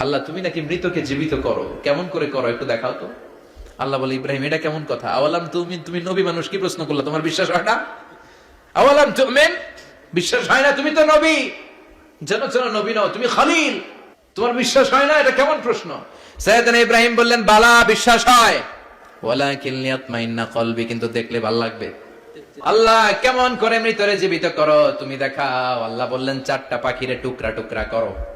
আল্লাহ, তুমি নাকি মৃতকে জীবিত করো? কেমন করে করো? একটু দেখাও তো। আল্লাহ বলে, ইব্রাহিম, এটা কেমন কথা? আওয়ালাম তুমি তুমি নবী মানুষ, কি প্রশ্ন করল? তোমার বিশ্বাস হয় না? আওয়ালাম তুমেন বিশ্বাস হয় না, তুমি তো নবী। যেন যেন নবী নও, তুমি খালিল। তোমার বিশ্বাস হয় না? এটা কেমন প্রশ্ন? সৈয়দনা ইব্রাহিম বললেন, বালা, বিশ্বাস হয়। ওয়ালাকিন লিয়াতমাইন্না কলবি, কিন্তু দেখলে ভালো লাগবে। আল্লাহ, কেমন করে মৃতরে জীবিত করো? তুমি দেখাও। আল্লাহ বললেন, চারটা পাখিরে টুকরা টুকরা করো।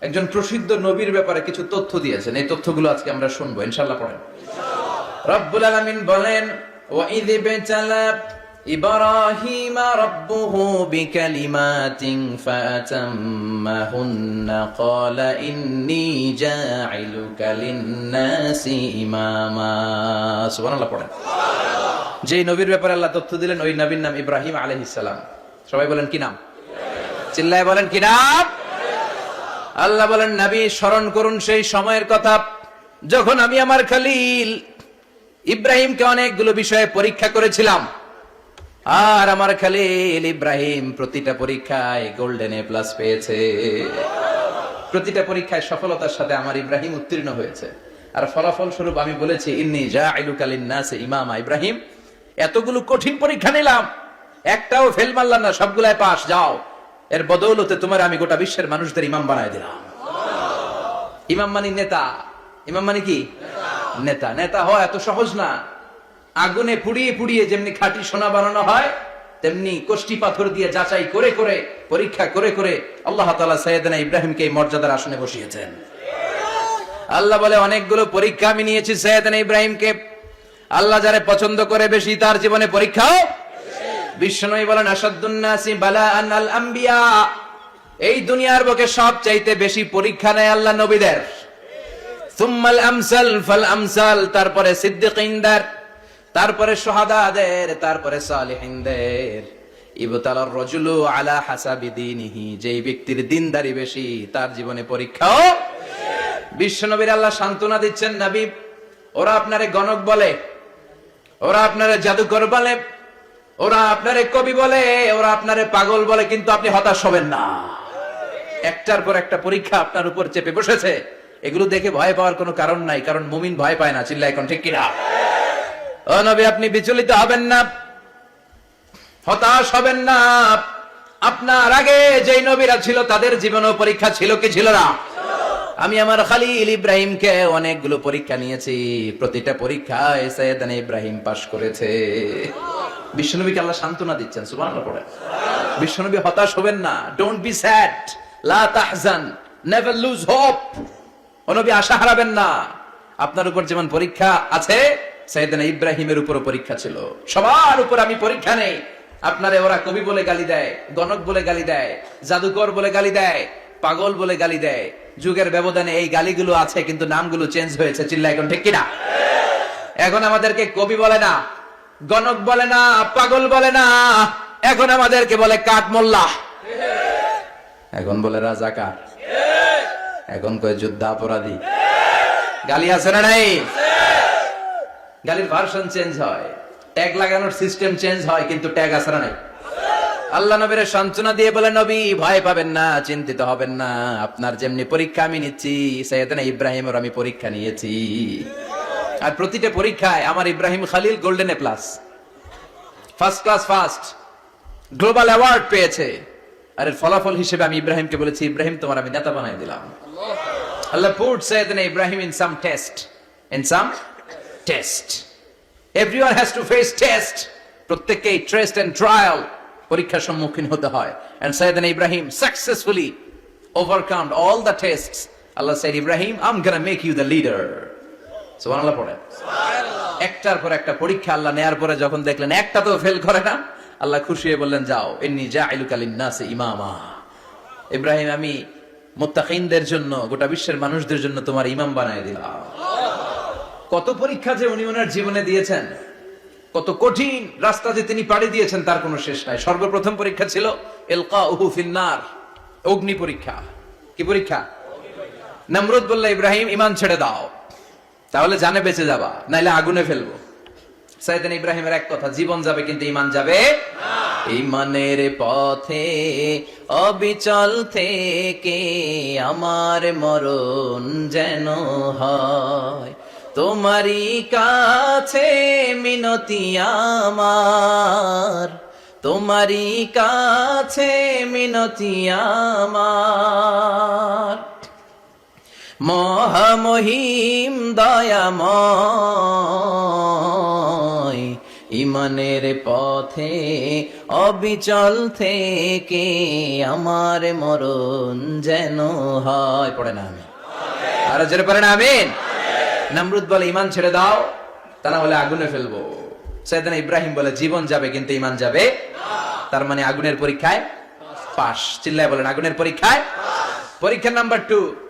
একজন প্রসিদ্ধ নবীর ব্যাপারে কিছু তথ্য দিয়েছেন। এই তথ্যগুলো আজকে আমরা শুনব। ইনশাআল্লাহ পড়েন। রব্বুল আলামিন বলেন ওয়াইদ বিতালা ইব্রাহিম রাব্বুহু বিকালিমাতিন ফাতাম্মাহুন্না, ক্বালা ইন্নী জাইলুকা লিন-নাসি ইমামা। সুবহানাল্লাহ পড়েন। যে নবীর ব্যাপারে আল্লাহ তথ্য দিলেন, ওই নবীর নাম ইব্রাহিম আলাইহিস সালাম। সবাই বলেন কি নাম? চিল্লায় বলেন কি নাম? আল্লাহ বলেন, নবী, স্মরণ করুন সেই সময়ের কথা। যখন আমি আমার খালিল ইব্রাহিমকে অনেকগুলো বিষয়ে পরীক্ষা করেছিলাম, আর আমার খালিল ইব্রাহিম প্রতিটা পরীক্ষায় গোল্ডেন এ প্লাস পেয়েছে। প্রতিটা পরীক্ষায় সফলতার সাথে আমার ইব্রাহিম উত্তীর্ণ হয়েছে। আর ফলাফল স্বরূপ আমি বলেছি, ইন্নি যা আইলুকালিন নাসে ইমামা ইব্রাহিম। এতগুলো কঠিন পরীক্ষা নিলাম। একটাও ফেল মারলাম না সবগুলাই পাস যাও। এর বদৌলতে তোমার আমি গোটা বিশ্বের মানুষদের ইমাম বানায় দিলাম। ইমাম মানে নেতা। ইমাম মানে কি? নেতা। নেতা হয় এত সহজ না। আগুনে পুড়িয়ে পুড়িয়ে যেমনি খাঁটি সোনা বানানো হয়, তেমনি কোষ্টি পাথর দিয়ে যাচাই করে করে, পরীক্ষা করে করে আল্লাহ তালা সৈয়দনা ইব্রাহিমকে এই মর্যাদার আসনে বসিয়েছেন। আল্লাহ বলে, অনেকগুলো পরীক্ষা আমি নিয়েছি সৈয়দনা ইব্রাহিমকে। আল্লাহ যারে পছন্দ করে বেশি তার জীবনে পরীক্ষাও বিষ্ণু বলেন, আসাদুন্নাসি বালা আনাল আম্বিয়া এই দুনিয়ার বুকে সব চাইতে বেশি পরীক্ষা নেয় আল্লাহ নবীদের। সুম্মাল আমসাল ফাল আমসাল, তারপরে সিদ্দিকিনদের, তারপরে সোহাদাদের তারপরে সালিহিনদের। ইবতালার রজুলু আলা হাসাবি দীনিহি, যেই ব্যক্তির দিনদারি বেশি, তার জীবনে পরীক্ষাও বিশ্বনবীর আল্লাহ সান্ত্বনা দিচ্ছেন, নবী, ওরা আপনারে গণক বলে, ওরা আপনারে জাদুকর বলে ওরা আপনারে কবি বলে, ওরা আপনারে পাগল বলে, কিন্তু আপনি হতাশ হবেন না। একটার পর একটা পরীক্ষা আপনার উপর চেপে বসেছে। এগুলো দেখে ভয় পাওয়ার কোনো কারণ নাই, কারণ মুমিন ভয় পায় না চিল্লা এখন ঠিক কিনা? ও নবী, আপনি বিচলিত হবেন না, হতাশ হবেন না। আপনার আগে যেই নবীরা ছিল, তাদের জীবনও পরীক্ষা ছিল কি ছিল না? আমি আমার খালিল ইব্রাহিমকে অনেকগুলো পরীক্ষা নিয়েছি। প্রতিটা পরীক্ষায় সৈয়দান ইব্রাহিম পাশ করেছে। বিশ্বনবীকে আল্লাহ সান্ত্বনা দিচ্ছেন পড়ে। বিশ্বনবী হতাশ হবেন না। Don't be sad never lose hope নবী আশা হারাবেন না। আপনার উপর যেমন পরীক্ষা আছে, সাইয়েদানা ইব্রাহিমের পরীক্ষা ছিল। সবার উপর আমি পরীক্ষা নেই। আপনারে ওরা কবি বলে গালি দেয়, গণক বলে গালি দেয়, জাদুকর বলে গালি দেয়, পাগল বলে গালি দেয়। যুগের ব্যবধানে এই গালিগুলো আছে, কিন্তু নামগুলো চেঞ্জ হয়েছে। চিল্লা এখন ঠিক কিনা? এখন আমাদেরকে কবি বলে না। গণক বলে না, পাগল বলে না। এখন আমাদেরকে বলে কাঠ মোল্লা। এখন বলে রাজাকার। এখন কয় যুদ্ধ অপরাধী। গালি আছে না নাই? গালির ভার্সন চেঞ্জ হয়। ট্যাগ লাগানোর সিস্টেম চেঞ্জ হয়, কিন্তু ট্যাগ আছে না নাই? আল্লাহ নবীর সান্ত্বনা দিয়ে বলে, নবী, ভয় পাবেন না, চিন্তিত হবেন না। আপনার যেমনি পরীক্ষা আমি নিচ্ছি, সৈয়দনা ইব্রাহিমের আমি পরীক্ষা নিয়েছি। আর প্রতিটা পরীক্ষায় আমার Ibrahim Khalil golden A plus first class first global award পেয়েছে আর এর ফলাফল হিসেবে আমি ইব্রাহিমকে বলেছি ইব্রাহিম তোমার আমি নেতা বানাই দিলাম Allah put Sayyidina Ibrahim in some test. In some test. Everyone has to face test. প্রত্যেককেই টেস্ট এন্ড ট্রায়াল পরীক্ষার সম্মুখীন হতে হয় and Sayyidina Ibrahim successfully overcome all the tests. Allah said, Ibrahim, I'm gonna make you the leader. সুবহানাল্লাহ পড়ে। একটার পর একটা পরীক্ষা আল্লাহ নেয়ার পরে যখন দেখলেন একটা তো ফেল করে না আল্লাহ খুশি হয়ে বললেন যাও এমনি যা আইলুকালিন নাসে ইমামা। ইব্রাহিম আমি মুত্তাকিনদের জন্য গোটা বিশ্বের মানুষদের জন্য তোমার ইমাম বানায় দিলাম। কত পরীক্ষা যে উনি ওনার জীবনে দিয়েছেন কত কঠিন রাস্তা যে তিনি পাড়ি দিয়েছেন তার কোনো শেষ নাই। সর্বপ্রথম পরীক্ষা ছিল এলকা উহু ফিন্নার অগ্নি পরীক্ষা। কি পরীক্ষা। নমরুদ বলল ইব্রাহিম ইমান ছেড়ে দাও। তাহলে জানে বেঁচে যাবা, নাইলে আগুনে ফেলব। সাইদান ইব্রাহিমের এক কথা, জীবন যাবে কিন্তু ইমান যাবে ইমানের পথে, অবিচল থেকে আমার মরণ যেন হয়। তোমারই কাছে মিনতি আমার, তোমারই কাছে মিনতি আমার। মহামহিম দয়াময়, ইমানের পথে অবিচল থেকে আমার মরণ যেন হয়। পড়ে না আমি। আরও জোরে পড়ে না আমিন নামরুদ বলে ইমান ছেড়ে দাও তা না আগুনে ফেলব। সেদিন ইব্রাহিম বলে, জীবন যাবে কিন্তু ইমান যাবে তার মানে আগুনের পরীক্ষায় পাশ। চিল্লায় বলেন, আগুনের পরীক্ষায় পরীক্ষা নাম্বার টু।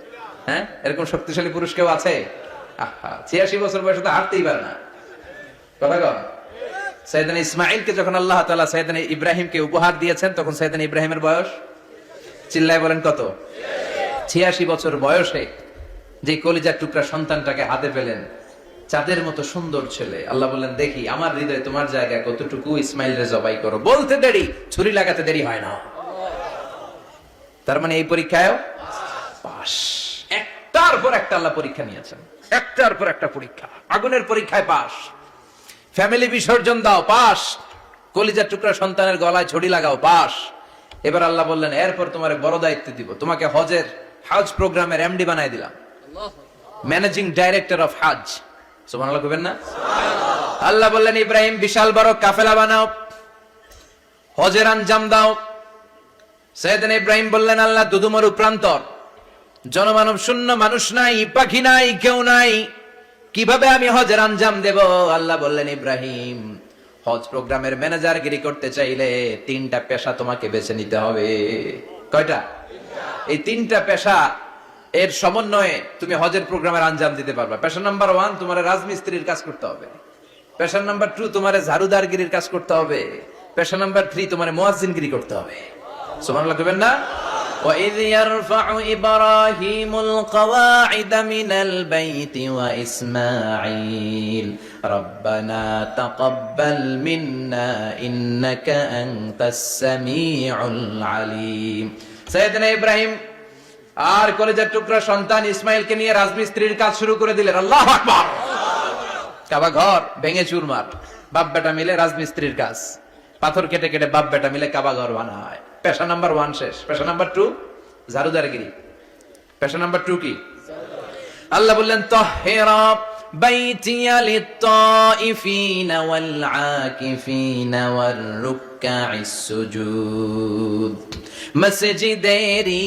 হ্যাঁ? এরকম শক্তিশালী পুরুষ কেউ আছে? আহা, ছিয়াশি বছর বয়সে তো হাঁটতেই পারে না। কথা কন। সৈয়দান ইসমাইলকে যখন আল্লাহ তাআলা সৈয়দান ইব্রাহিমকে উপহার দিয়েছেন, তখন সৈয়দান ইব্রাহিমের বয়স? চিল্লায় বলেন কত? ছিয়াশি বছর বয়সে যে কলিজার টুকরা সন্তানটাকে হাতে পেলেন, চাঁদের মতো সুন্দর ছেলে। আল্লাহ বললেন, দেখি, আমার হৃদয়ে তোমার জায়গায় কতটুকু? ইসমাইল রে জবাই করো। বলতে দেরি, ছুরি লাগাতে দেরি হয় না। তার মানে এই পরীক্ষায় পাস একটার পর একটা আল্লাহ পরীক্ষা নিয়েছেন। একটার পর একটা পরীক্ষা। আগুনের পরীক্ষায় পাস ফ্যামিলি বিসর্জন দাও পাস কলিজার টুকরা সন্তানের গলায় ছড়ি লাগাও পাস এবার আল্লাহ বললেন এরপর তোমার বড় দায়িত্ব দিব। তোমাকে হজের হাজ প্রোগ্রামের এমডি বানাই দিলাম। ম্যানেজিং ডাইরেক্টর অফ হাজ কইবেন না? আল্লাহ বললেন ইব্রাহিম বিশাল বড় কাফেলা বানাও। হজের আঞ্জাম দাও। সৈয়দিন ইব্রাহিম বললেন আল্লাহ দুদুমরু প্রান্তর। জনমানব শূন্য মানুষ নাই, পাখি নাই, কেউ নাই। কীভাবে আমি হজের আঞ্জাম দেব? আল্লাহ বললেন, ইব্রাহিম, হজ প্রোগ্রামের ম্যানেজার গিরি করতে চাইলে তিনটা পেশা তোমাকে বেছে নিতে হবে। কয়টা? এই তিনটা পেশা, এর সমন্বয়ে তুমি হজের প্রোগ্রামের আঞ্জাম দিতে পারবে। পেশা নাম্বার ওয়ান, তোমার রাজমিস্ত্রির কাজ করতে হবে। পেশা নাম্বার টু, তোমার ঝাড়ুদারগিরির কাজ করতে হবে। পেশা নাম্বার থ্রি, তোমার মোয়াজিনগিরি করতে হবে। সুবহানাল্লাহ কইবেন না? وإذ يرفع إبراهيم القواعد من البيت وإسماعيل ربنا تقبل منا إنك أنت السميع العليم سيدنا إبراهيم আর কলেজের টুকরা সন্তান ইসমাইলকে নিয়ে রাজমিস্ত্রির কাজ শুরু করে দিলেন আল্লাহ আকবার কাবা ঘর ভেঙে চুরমার বাপ বেটা মিলে রাজমিস্ত্রির কাজ পাথর কেটে কেটে বাপ বেটা মিলে কাবা ঘর বানায় পেশা নাম্বার ওয়ান শেষ। পেশা নাম্বার টু ঝাড়ুদারগিরি পেশা নাম্বার টু কি? আল্লাহ বললেন তো বাইতিয়া লিত্তাইফিনা ওয়াল আকিফিনা ওয়ার রুকআ সুজুদ। মসজিদেরি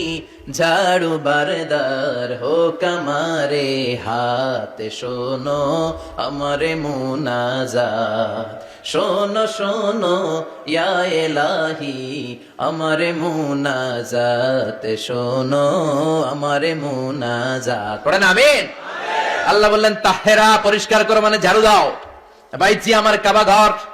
ঝাড়ু বারদার হোক আমারে হাত, শোনো আমারে মুনাজাত। শোনো শোনো, ইয়া এলাহি, আমারে মুনাজাত। শোনো আমারে মুনাজাত। পড়েন আমিন? আল্লাহ বললেন, তাহেরা পরিষ্কার করো মানে ঝাড়ু দাও। বাইচি আমার কাবা ঘর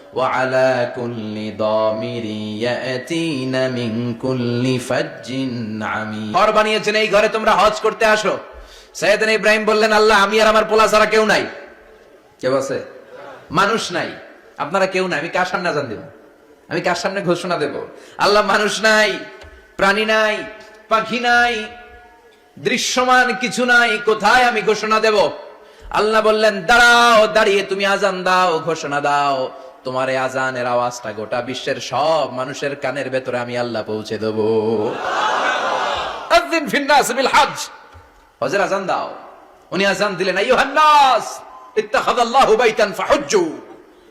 وعلى كل ضامر يأتين من كل فج عميق ঘর বানিয়েছেন এই ঘরে তোমরা হজ করতে আসো সৈয়দনা ইব্রাহিম বললেন আল্লাহ আমি আর আমার পোলা ছাড়া কেউ নাই কেউ আছে মানুষ নাই আপনারা কেউ নাই আমি কার সামনে আজান দেব আমি কার সামনে ঘোষণা দেব আল্লাহ মানুষ নাই প্রাণী নাই পাখি নাই দৃশ্যমান কিছু নাই কোথায় আমি ঘোষণা দেব আল্লাহ বললেন দাঁড়াও দাঁড়িয়ে তুমি আজান দাও ঘোষণা দাও তোমার এই আজানের আওয়াজটা গোটা বিশ্বের সব মানুষের কানের ভেতরে আমি আল্লাহ পৌঁছে দেব। আজান দাও। উনি আজান দিলেন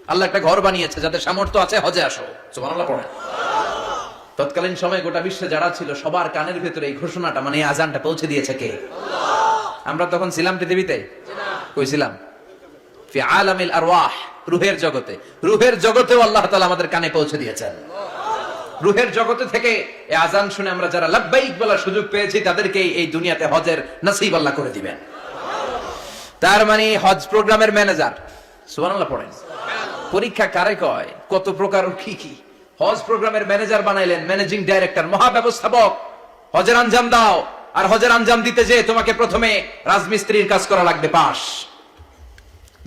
আল্লাহ একটা ঘর বানিয়েছে যাদের সামর্থ্য আছে, হজে আসো। তৎকালীন সময় গোটা বিশ্বে যারা ছিল, সবার কানের ভেতরে এই ঘোষণাটা মানে আজানটা পৌঁছে দিয়েছে কে? আমরা তখন ছিলাম পৃথিবীতে? কই ছিলাম? ফি আলামিল আরওয়াহ। রুহের জগতে। রুহের জগতেও আল্লাহ তাআলা আমাদের কানে পৌঁছে দিয়েছেন। রুহের জগতে থেকে আজান শুনে আমরা যারা লাব্বাইক বলার সুযোগ পেয়েছি তাদেরকে এই দুনিয়াতে হজের নসিব আল্লাহ করে দিবেন। তার মানে হজ প্রোগ্রামের ম্যানেজার, সুবহানাল্লাহ পড়েন। পরীক্ষা কারে কয়? কত প্রকার কি কি? হজ প্রোগ্রামের ম্যানেজার বানাইলেন, ম্যানেজিং ডাইরেক্টর, মহাব্যবস্থাপক। হজের আঞ্জাম দাও, আর হজের আঞ্জাম দিতে যে তোমাকে প্রথমে রাজমিস্ত্রির কাজ করা লাগবে পাশ।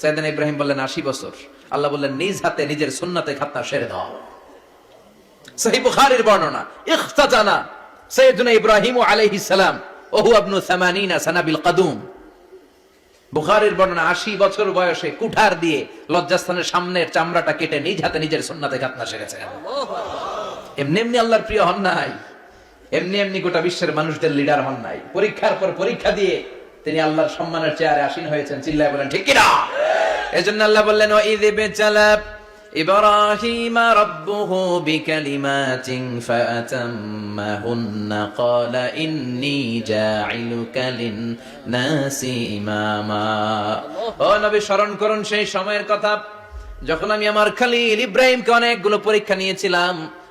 সাইদান ইব্রাহিম বললেন, আশি বছর। আল্লাহ বললেন, নিজ হাতে, নিজের সুন্নাতে খাতনা সেরে দাও। সহি বুখারীর বর্ণনা ইখতাজানা সাইয়েদুনা ইব্রাহিম আলাইহিস সালাম ওহু আবনু 80 সানাবিল কাদুম। বুখারীর বর্ণনা 80 বছর বয়সে কুঠার দিয়ে লজ্জাস্থানের সামনের চামড়াটা কেটে নিজ হাতে, নিজের সুন্নাতে খাতনা সেরেছেন এমনি এমনি আল্লাহর প্রিয় হন নাই। এমনি এমনি গোটা বিশ্বের মানুষদের লিডার হন নাই। পরীক্ষার পর পরীক্ষা দিয়ে তিনি আল্লাহর সম্মানের চেয়ারে আসীন হয়েছেন চিল্লায় বলেন ঠিক কিনা এজন্য আল্লাহ বললেন ও ঈদ বেচালা إبراهيم ربه بكلمات فأتمهن قال إني جاعلك للناس إماما ও নবী স্মরণ করুন সেই সময়ের কথা যখন আমি আমার খালিল ইব্রাহিমকে অনেকগুলো পরীক্ষা নিয়েছিলাম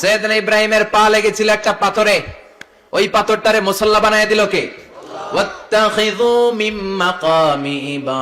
সৈয়দনা ইব্রাহিমের পা লেগেছিল একটা পাথরে। ওই পাথরটারে মুসল্লা বানায় দিল কে?